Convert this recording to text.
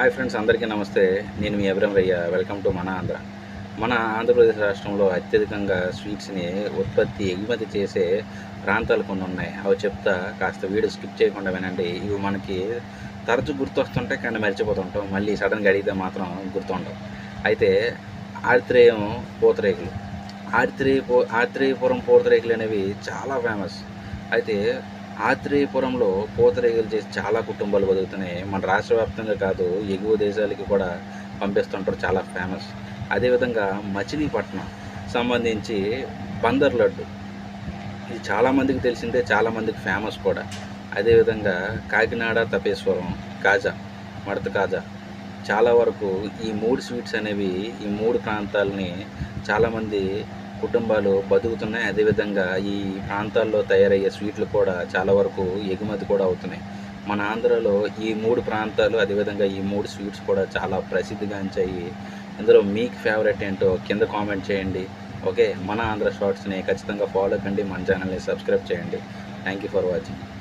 Hi friends అందరికీ నమస్తే. నేను మీ అభిరామ్ రయ్య. వెల్కమ్ టు మన ఆంధ్ర. మన ఆంధ్రప్రదేశ్ రాష్ట్రంలో అత్యధికంగా స్వీట్స్ని ఉత్పత్తి ఎగుమతి చేసే ప్రాంతాలు కొన్ని ఉన్నాయి. అవి చెప్తా కాస్త వీడియో స్కిప్ చేయకుండా వినండి. ఇవి మనకి తరచు గుర్తొస్తుంటాయి కానీ మర్చిపోతుంటాం. మళ్ళీ సడన్గా అడిగితే మాత్రం గుర్తుంటాం అయితే ఆత్రేయం పూతరేకులు. ఆత్రేయ పూ ఆత్రేయపురం పూతరేకులు అనేవి చాలా ఫేమస్ అయితే ఆత్రేయపురంలో పూతరేగులు చేసి చాలా కుటుంబాలు బతుకుతున్నాయి. మన రాష్ట్ర వ్యాప్తంగా కాదు ఎగువ దేశాలకి కూడా పంపిస్తుంటారు చాలా ఫేమస్ అదేవిధంగా మచిలీపట్నం సంబంధించి బందర్ లడ్డు. ఇది చాలామందికి తెలిసిందే చాలామందికి ఫేమస్ కూడా. అదేవిధంగా కాకినాడ తపేశ్వరం కాజా మడత కాజా. చాలా వరకు ఈ మూడు స్వీట్స్ అనేవి ఈ మూడు ప్రాంతాలని చాలామంది కుటుంబాలు బతుకుతున్నాయి. అదేవిధంగా ఈ ప్రాంతాల్లో తయారయ్యే స్వీట్లు కూడా చాలా వరకు ఎగుమతి కూడా అవుతున్నాయి. మన ఆంధ్రలో ఈ మూడు ప్రాంతాలు అదేవిధంగా ఈ మూడు స్వీట్స్ కూడా చాలా ప్రసిద్ధిగాంచాయి ఇందులో మీకు ఫేవరెట్ ఏంటో కింద కామెంట్ చేయండి. ఓకే మన ఆంధ్ర షార్ట్స్ని ఖచ్చితంగా ఫాలో కండి మన ఛానల్ని సబ్స్క్రైబ్ చేయండి. Thank you for watching